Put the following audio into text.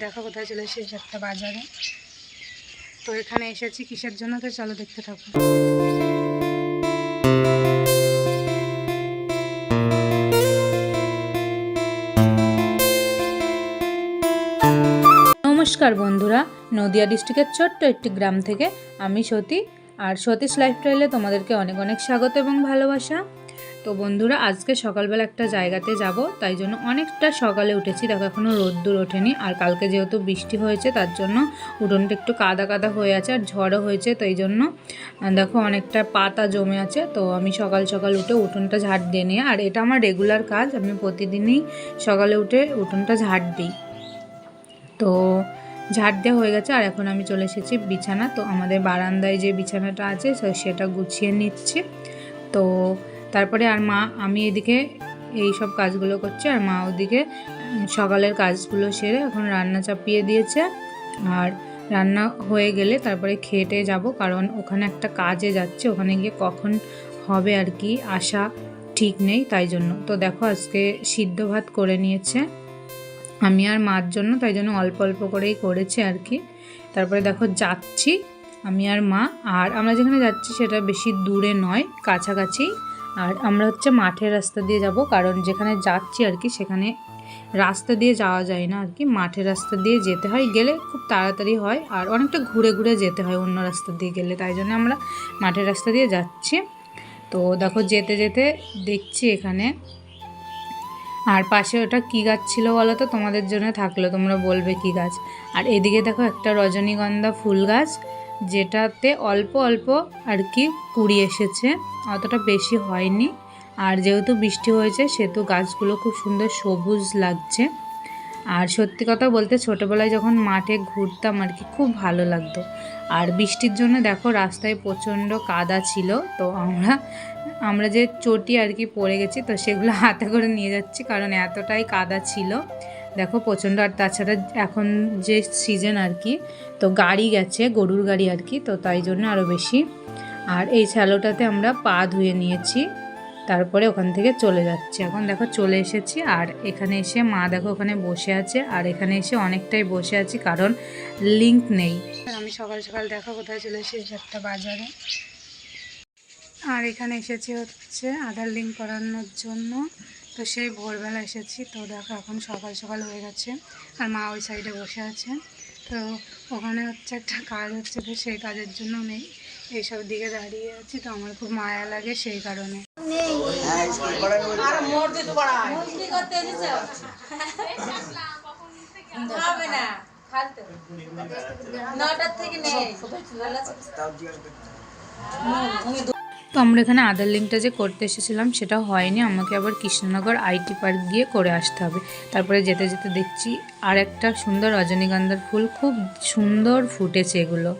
দেখো কোথায় চলে এসেছি, একটা বাজারে। তো এখানে এসেছি কিসের জন্য, তো চলো দেখতে থাকো। নমস্কার বন্ধুরা, নদিয়া ডিস্ট্রিক্টের ছোট্ট একটি গ্রাম থেকে আমি সতী, আর সতীশ লাইফস্টাইলে তোমাদেরকে অনেক অনেক স্বাগত এবং ভালোবাসা। তো বন্ধুরা, আজকে সকালবেলা একটা জায়গাতে যাব, তাই জন্য অনেকটা সকালে উঠেছি। দেখো এখনও রোদ্দুর ওঠেনি, আর কালকে যেহেতু বৃষ্টি হয়েছে, তার জন্য উঠোনটা একটু কাদা কাদা হয়ে আছে, আর ঝড়ও হয়েছে তো এই জন্য দেখো, অনেকটা পাতা জমে আছে। তো আমি সকাল সকাল উঠে উঠোনটা ঝাড় দিয়ে নিই আর এটা আমার রেগুলার কাজ, আমি প্রতিদিনই সকালে উঠে উঠোনটা ঝাড় দিই। তো ঝাড় দেওয়া হয়ে গেছে, আর এখন আমি চলে এসেছি বিছানা। তো আমাদের বারান্দায় যে বিছানাটা আছে সেটা গুছিয়ে নিচ্ছি। তো তারপরে আর মা, আমি এদিকে এই সব কাজগুলো করছি আর মা ওদিকে সকালের কাজগুলো সেরে এখন রান্না চাপিয়ে দিয়েছে। আর রান্না হয়ে গেলে তারপরে খেটে যাব, কারণ ওখানে একটা কাজে যাচ্ছে, ওখানে গিয়ে কখন হবে আর কি আসা ঠিক নেই তাই জন্য। তো দেখো আজকে সিদ্ধ ভাত করে নিয়েছে, আমি আর মার জন্য, তাই জন্য অল্প অল্প করেই করেছি আর কি। তারপরে দেখো যাচ্ছি, আমি আর মা, আর আমরা যেখানে যাচ্ছি সেটা বেশি দূরে নয়, কাছাকাছি। আর আমরা হচ্ছে মাঠের রাস্তা দিয়ে যাব, কারণ যেখানে যাচ্ছি আর কি সেখানে রাস্তা দিয়ে যাওয়া যায় না আর কি। মাঠের রাস্তা দিয়ে যেতে হয়, গেলে খুব তাড়াতাড়ি হয় আর অনেকটা ঘুরে ঘুরে যেতে হয় অন্য রাস্তা দিয়ে গেলে, তাই জন্য আমরা মাঠের রাস্তা দিয়ে যাচ্ছি। তো দেখো যেতে যেতে দেখছি এখানে। আর পাশে ওটা কী গাছ ছিল বলো তো? তোমাদের জন্য থাকল, তোমরা বলবে কী গাছ। আর এদিকে দেখো একটা রজনীগন্ধা ফুল গাছ। যেটাতে অল্প অল্প আর কি কুড়ি এসেছে, অতটা বেশি হয়নি। আর যেহেতু বৃষ্টি হয়েছে, সেহেতু গাছগুলো খুব সুন্দর সবুজ লাগছে। আর সত্যি কথা বলতে ছোটোবেলায় যখন মাঠে ঘুরতাম আর কি, খুব ভালো লাগতো। আর বৃষ্টির জন্য দেখো রাস্তায় প্রচণ্ড কাদা ছিল, তো আমরা আমরা যে চটি আর কি পড়ে গেছি, তো সেগুলো হাতে করে নিয়ে যাচ্ছি, কারণ এতটাই কাদা ছিল। দেখো প্রচণ্ড, আর তাছাড়া এখন যে সিজন আর কি, তো গাড়ি গেছে, গরুর গাড়ি আর কি, তো তাই জন্য আরও বেশি। আর এই শ্যালোটাতে আমরা পা ধুয়ে নিয়েছি, তারপরে ওখান থেকে চলে যাচ্ছি। এখন দেখো চলে এসেছি, আর এখানে এসে মা দেখো ওখানে বসে আছে, আর এখানে এসে অনেকটাই বসে আছি, কারণ লিঙ্ক নেই। আমি সকাল সকাল দেখো কোথায় চলে এসেছি, একটা বাজারে। আর এখানে এসেছি হচ্ছে আধার লিঙ্ক করানোর জন্য। তো সেই ভোরবেলা এসেছি। তো দেখো এখন সকাল সকাল হয়ে গেছে আর মা ওই সাইডে বসে আছে। তো ওখানে হচ্ছে একটা কাজ হচ্ছে তো সেই কাজের জন্য আমি এইসব দিকে দাঁড়িয়ে আছি তো আমার খুব মায়া লাগে সেই কারণে। হবে না ফালতু নটার থেকে নেই। তো আমরা এখানে আধার লিঙ্কটা যে করতে এসেছিলাম, সেটা হয়নি। আমাকে আবার কৃষ্ণনগর আইটি পার্ক গিয়ে করে আসতে হবে। তারপরে যেতে যেতে দেখছি আর একটা সুন্দর রজনীগন্ধার ফুল, খুব সুন্দর ফুটেছে এগুলো।